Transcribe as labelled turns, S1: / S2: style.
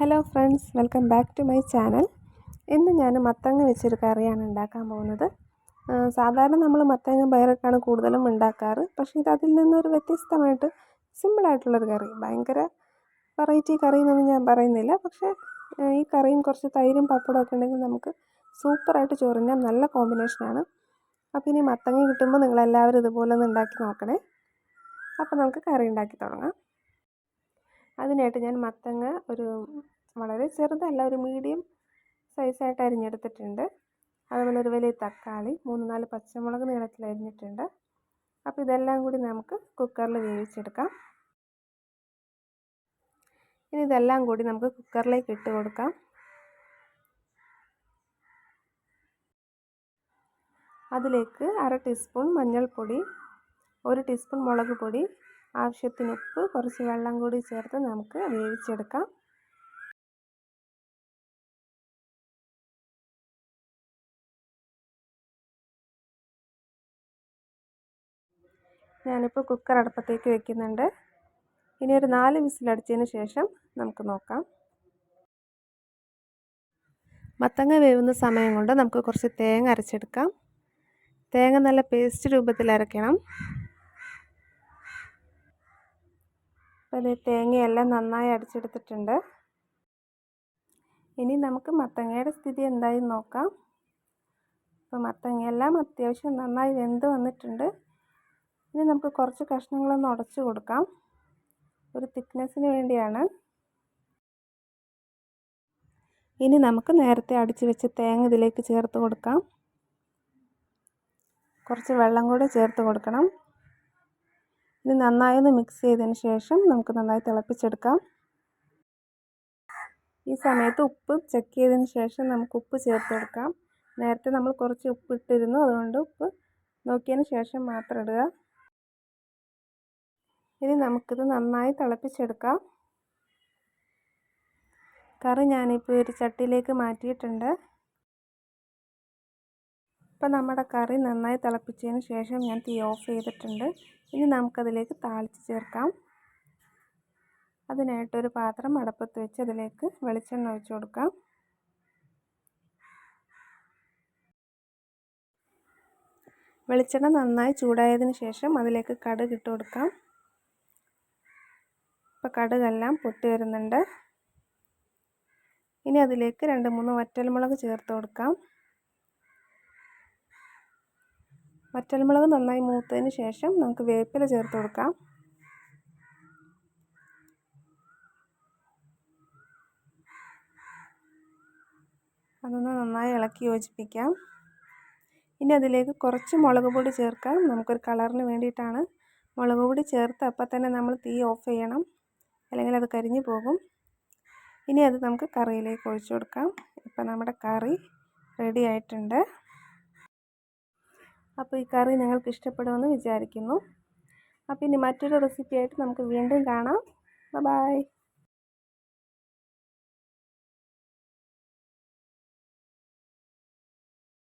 S1: Hello friends welcome back to my channel. ഇന്ന് ഞാൻ മത്തങ്ങ വെച്ചൊരു കറിയാണ് ഉണ്ടാക്കാൻ പോകുന്നത്. സാധാരണ നമ്മൾ മത്തങ്ങ പയറൊക്കെയാണ് കൂടുതലും ഉണ്ടാക്കാറ്. പക്ഷേ ഇത് അതിൽ നിന്നൊരു വ്യത്യസ്തമായിട്ട് സിമ്പിളായിട്ടുള്ളൊരു കറി ഭയങ്കര വെറൈറ്റി കറി എന്നൊന്നും ഞാൻ പറയുന്നില്ല. പക്ഷേ ഈ കറിയും കുറച്ച് തൈരും പപ്പടവും ഒക്കെ ഉണ്ടെങ്കിൽ നമുക്ക് സൂപ്പറായിട്ട് ചോറിനാൻ നല്ല കോമ്പിനേഷനാണ്. അപ്പോൾ ഇനി മത്തങ്ങ കിട്ടുമ്പോൾ നിങ്ങളെല്ലാവരും ഇതുപോലെ ഒന്ന് ഉണ്ടാക്കി നോക്കണേ. അപ്പോൾ നമുക്ക് കറി ഉണ്ടാക്കി തുടങ്ങാം. അതിനായിട്ട് ഞാൻ മത്തങ്ങ ഒരു വളരെ ചെറുതല്ല ഒരു മീഡിയം സൈസായിട്ട് അരിഞ്ഞെടുത്തിട്ടുണ്ട്. അതുപോലെ ഒരു വലിയ തക്കാളി മൂന്ന് നാല് പച്ചമുളക് നീളത്തിൽ അരിഞ്ഞിട്ടുണ്ട്. അപ്പോൾ ഇതെല്ലാം കൂടി നമുക്ക് കുക്കറിൽ വേവിച്ചെടുക്കാം. ഇനി ഇതെല്ലാം കൂടി നമുക്ക് കുക്കറിലേക്ക് ഇട്ട് കൊടുക്കാം. അതിലേക്ക് അര ടീസ്പൂൺ മഞ്ഞൾപ്പൊടി ഒരു ടീസ്പൂൺ മുളക് പൊടി ആവശ്യത്തിന് ഉപ്പ് കുറച്ച് വെള്ളം കൂടി ചേർത്ത് നമുക്ക് വേവിച്ചെടുക്കാം. ഞാനിപ്പോൾ കുക്കർ അടുപ്പത്തേക്ക് വെക്കുന്നുണ്ട്. ഇനി ഒരു നാല് വിസിലടിച്ചതിന് ശേഷം നമുക്ക് നോക്കാം. മത്തങ്ങ വേവുന്ന സമയം കൊണ്ട് നമുക്ക് കുറച്ച് തേങ്ങ അരച്ചെടുക്കാം. തേങ്ങ നല്ല പേസ്റ്റ് രൂപത്തിൽ അരയ്ക്കണം. അപ്പോൾ ഇത് തേങ്ങയെല്ലാം നന്നായി അടിച്ചെടുത്തിട്ടുണ്ട്. ഇനി നമുക്ക് മത്തങ്ങയുടെ സ്ഥിതി എന്തായി നോക്കാം. അപ്പോൾ മത്തങ്ങയെല്ലാം അത്യാവശ്യം നന്നായി വെന്ത് വന്നിട്ടുണ്ട്. ഇനി നമുക്ക് കുറച്ച് കഷ്ണങ്ങളൊന്ന് ഉടച്ച് കൊടുക്കാം. ഒരു തിക്നെസ്സിന് വേണ്ടിയാണ്. ഇനി നമുക്ക് നേരത്തെ അടിച്ച് വെച്ച് തേങ്ങ ഇതിലേക്ക് ചേർത്ത് കൊടുക്കാം. കുറച്ച് വെള്ളം കൂടെ ചേർത്ത് കൊടുക്കണം. ഇനി നന്നായി ഒന്ന് മിക്സ് ചെയ്തതിന് ശേഷം നമുക്ക് നന്നായി തിളപ്പിച്ചെടുക്കാം. ഈ സമയത്ത് ഉപ്പ് ചെക്ക് ചെയ്തതിന് ശേഷം നമുക്ക് ഉപ്പ് ചേർത്തെടുക്കാം. നേരത്തെ നമ്മൾ കുറച്ച് ഉപ്പ് ഇട്ടിരുന്നു അതുകൊണ്ട് ഉപ്പ് നോക്കിയതിന് ശേഷം മാത്രം ഇടുക. ഇനി നമുക്കിത് നന്നായി തിളപ്പിച്ചെടുക്കാം. കറി ഞാനിപ്പോൾ ഒരു ചട്ടിയിലേക്ക് മാറ്റിയിട്ടുണ്ട്. ഇപ്പം നമ്മുടെ കറി നന്നായി തിളപ്പിച്ചതിന് ശേഷം ഞാൻ തീ ഓഫ് ചെയ്തിട്ടുണ്ട്. ഇനി നമുക്കതിലേക്ക് താളിച്ച് ചേർക്കാം. അതിനായിട്ടൊരു പാത്രം അടപ്പത്ത് വെച്ച് അതിലേക്ക് വെളിച്ചെണ്ണ ഒഴിച്ച് കൊടുക്കാം. വെളിച്ചെണ്ണ നന്നായി ചൂടായതിന് ശേഷം അതിലേക്ക് കടുക് ഇട്ട് കൊടുക്കാം. ഇപ്പോൾ കടുകെല്ലാം പൊട്ടി വരുന്നുണ്ട്. ഇനി അതിലേക്ക് രണ്ട് മൂന്ന് വറ്റൽമുളക് ചേർത്ത് കൊടുക്കാം. വറ്റൽമുളക് നന്നായി മൂത്തതിന് ശേഷം നമുക്ക് വേപ്പില ചേർത്ത് കൊടുക്കാം. അതൊന്ന് നന്നായി ഇളക്കി യോജിപ്പിക്കാം. ഇനി അതിലേക്ക് കുറച്ച് മുളക് പൊടി ചേർക്കാം. നമുക്കൊരു കളറിന് വേണ്ടിയിട്ടാണ് മുളക് പൊടി ചേർത്ത് അപ്പം തന്നെ നമ്മൾ തീ ഓഫ് ചെയ്യണം. അല്ലെങ്കിൽ അത് കരിഞ്ഞു പോകും. ഇനി അത് നമുക്ക് കറിയിലേക്ക് ഒഴിച്ചു കൊടുക്കാം. ഇപ്പം നമ്മുടെ കറി റെഡി ആയിട്ടുണ്ട്. അപ്പോൾ ഈ കറി നിങ്ങൾക്ക് ഇഷ്ടപ്പെടുമെന്ന് വിചാരിക്കുന്നു. അപ്പോൾ ഇനി മറ്റൊരു റെസിപ്പിയായിട്ട് നമുക്ക് വീണ്ടും കാണാം. ബൈ